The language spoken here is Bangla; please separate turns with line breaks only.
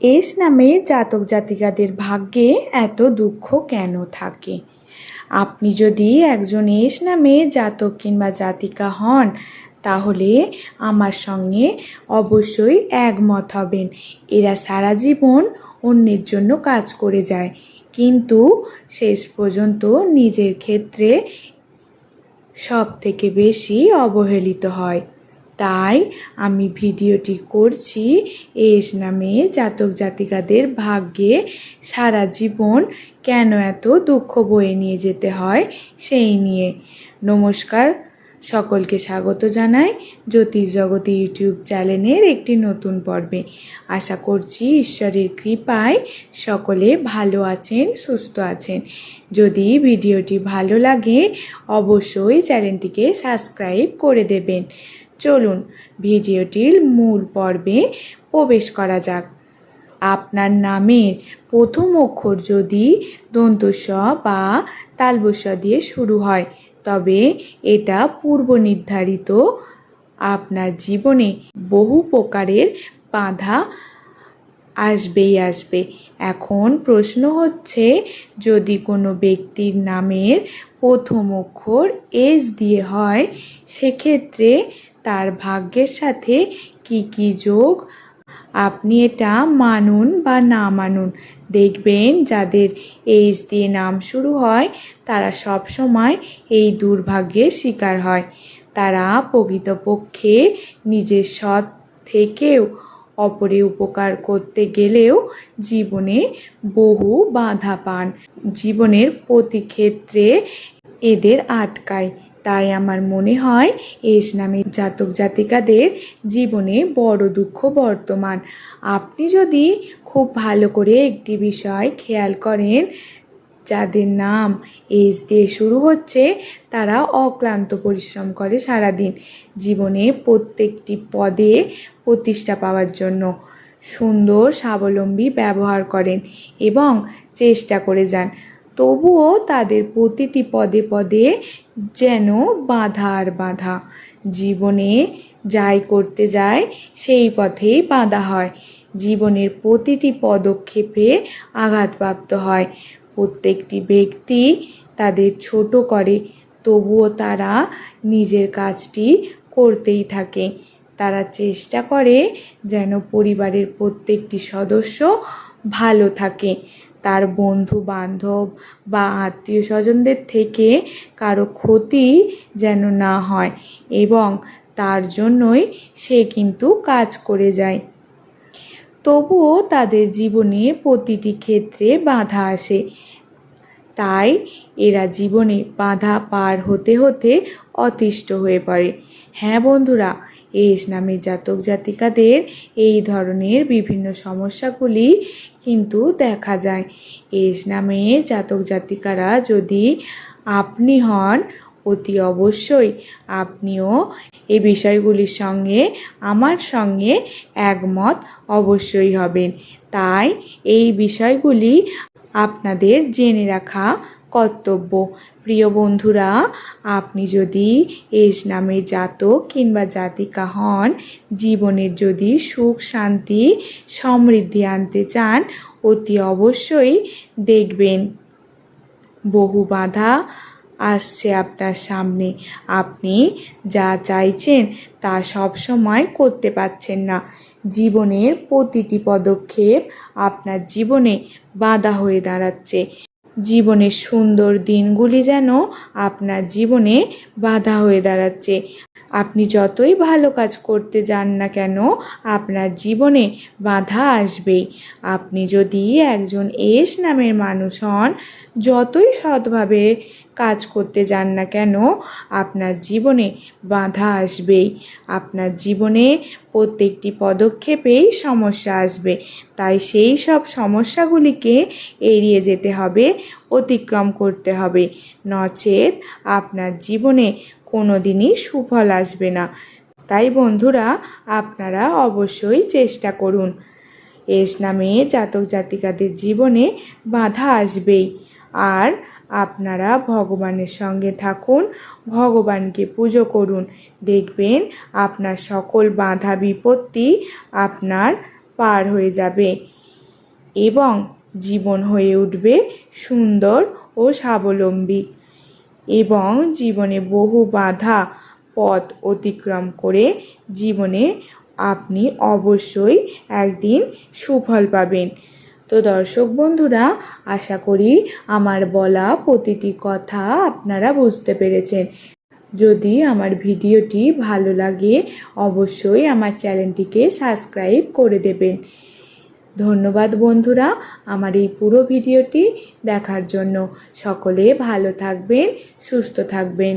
এস নামে জাতক জাতিকাদের ভাগ্যে এত দুঃখ কেন থাকে? আপনি যদি একজন এস নামে জাতক কিংবা জাতিকা হন, তাহলে আমার সঙ্গে অবশ্যই একমত হবেন। এরা সারা জীবন অন্যের জন্য কাজ করে যায়। কিন্তু শেষ পর্যন্ত নিজের ক্ষেত্রে সব থেকে বেশি অবহেলিত হয়। তাই আমি ভিডিওটি করছি এস নামে জাতক জাতিকাদের ভাগ্যে সারা জীবন কেন এত দুঃখ বয়ে নিয়ে যেতে হয় সেই নিয়ে। নমস্কার, সকলকে স্বাগত জানাই জ্যোতিষ জগতে ইউটিউব চ্যানেলের একটি নতুন পর্বে। আশা করছি ঈশ্বরের কৃপায় সকলে ভালো আছেন, সুস্থ আছেন। যদি ভিডিওটি ভালো লাগে, অবশ্যই চ্যানেলটিকে সাবস্ক্রাইব করে দেবেন। চলুন ভিডিওটির মূল পর্বে প্রবেশ করা যাক। আপনার নামের প্রথম অক্ষর যদি দন্তস্ব বা তালবস্য দিয়ে শুরু হয়, তবে এটা পূর্ব নির্ধারিত। আপনার জীবনে বহু প্রকারের বাধা আসবেই আসবে। এখন প্রশ্ন হচ্ছে, যদি কোনো ব্যক্তির নামের প্রথম অক্ষর এস দিয়ে হয়, সেক্ষেত্রে তার ভাগ্যের সাথে কি কি যোগ? আপনি এটা মানুন বা না মানুন। দেখবেন যাদের এইচ দিয়ে নাম শুরু হয়, তারা সব সময় এই দুর্ভাগ্যের শিকার হয়। তারা প্রকৃতপক্ষে নিজের সৎ থেকেও অপরে উপকার করতে গেলেও জীবনে বহু বাধা পান। জীবনের প্রতি ক্ষেত্রে এদের আটকায়। তাই আমার মনে হয় এস নামে জাতক জাতিকাদের জীবনে বড় দুঃখ বর্তমান। আপনি যদি খুব ভালো করে একটি বিষয় খেয়াল করেন, যাদের নাম এস দিয়ে শুরু হচ্ছে, তারা অক্লান্ত পরিশ্রম করে সারাদিন জীবনে প্রত্যেকটি পদে প্রতিষ্ঠা পাওয়ার জন্য সুন্দর, স্বাবলম্বী ব্যবহার করেন এবং চেষ্টা করে যান। তবুও তাদের প্রতিটি পদে পদে যেন বাধা আর বাধা। জীবনে যাই করতে যায় সেই পথেই বাধা হয়। জীবনের প্রতিটি পদক্ষেপে আঘাতপ্রাপ্ত হয়। প্রত্যেকটি ব্যক্তি তাদের ছোট করে, তবুও তারা নিজের কাজটি করতেই থাকে। তারা চেষ্টা করে যেন পরিবারের প্রত্যেকটি সদস্য ভালো থাকে। তার বন্ধু বান্ধব বা আত্মীয় স্বজনদের থেকে কারও ক্ষতি যেন না হয় এবং তার জন্যই সে কিন্তু কাজ করে যায়। তবুও তাদের জীবনে প্রতিটি ক্ষেত্রে বাধা আসে। তাই এরা জীবনে বাধা পার হতে হতে অতিষ্ঠ হয়ে পড়ে। হ্যাঁ বন্ধুরা এস নামে জাতক জাতিকাদের এই ধরনের বিভিন্ন সমস্যাগুলি কিন্তু দেখা যায়। এস নামে জাতক জাতিকারা যদি আপনি হন, অতি অবশ্যই আপনিও এই বিষয়গুলির সঙ্গে, আমার সঙ্গে একমত অবশ্যই হবেন। তাই এই বিষয়গুলি আপনাদের জেনে রাখা কর্তব্য। প্রিয় বন্ধুরা, আপনি যদি এস নামে জাতক কিংবা জাতিকা হন, জীবনের যদি সুখ, শান্তি, সমৃদ্ধি আনতে চান, অতি অবশ্যই দেখবেন বহু বাধা আসছে আপনার সামনে। আপনি যা চাইছেন তা সব সময় করতে পারছেন না। জীবনের প্রতিটি পদক্ষেপ আপনার জীবনে বাধা হয়ে দাঁড়াচ্ছে। জীবনের সুন্দর দিনগুলি যেন আপনার জীবনে বাধা হয়ে দাঁড়াচ্ছে। আপনি যতই ভালো কাজ করতে যান না কেন, আপনার জীবনে বাধা আসবেই আপনি যদি একজন এস নামের মানুষ হন, যতই সৎভাবে কাজ করতে যান না কেন, আপনার জীবনে বাধা আসবেই আপনার জীবনে প্রত্যেকটি পদক্ষেপেই সমস্যা আসবে। তাই সেই সব সমস্যাগুলিকে এড়িয়ে যেতে হবে। অতিক্রম করতে হবে। নচেত আপনার জীবনে কোনো দিনই সুফল আসবে না। তাই বন্ধুরা, আপনারা অবশ্যই চেষ্টা করুন। এস নামে জাতক জাতিকাদের জীবনে বাধা আসবেই। আর আপনারা ভগবানের সঙ্গে থাকুন, ভগবানকে পুজো করুন। দেখবেন আপনার সকল বাধা বিপত্তি আপনার পার হয়ে যাবে। এবং জীবন হয়ে উঠবে সুন্দর ও স্বাবলম্বী এবং জীবনে বহু বাধা পথ অতিক্রম করে জীবনে আপনি অবশ্যই একদিন সুফল পাবেন। তো দর্শক বন্ধুরা, আশা করি আমার বলা প্রতিটি কথা আপনারা বুঝতে পেরেছেন। যদি আমার ভিডিওটি ভালো লাগে, অবশ্যই আমার চ্যানেলটিকে সাবস্ক্রাইব করে দেবেন। ধন্যবাদ বন্ধুরা আমার এই পুরো ভিডিওটি দেখার জন্য সকলে ভালো থাকবেন সুস্থ থাকবেন।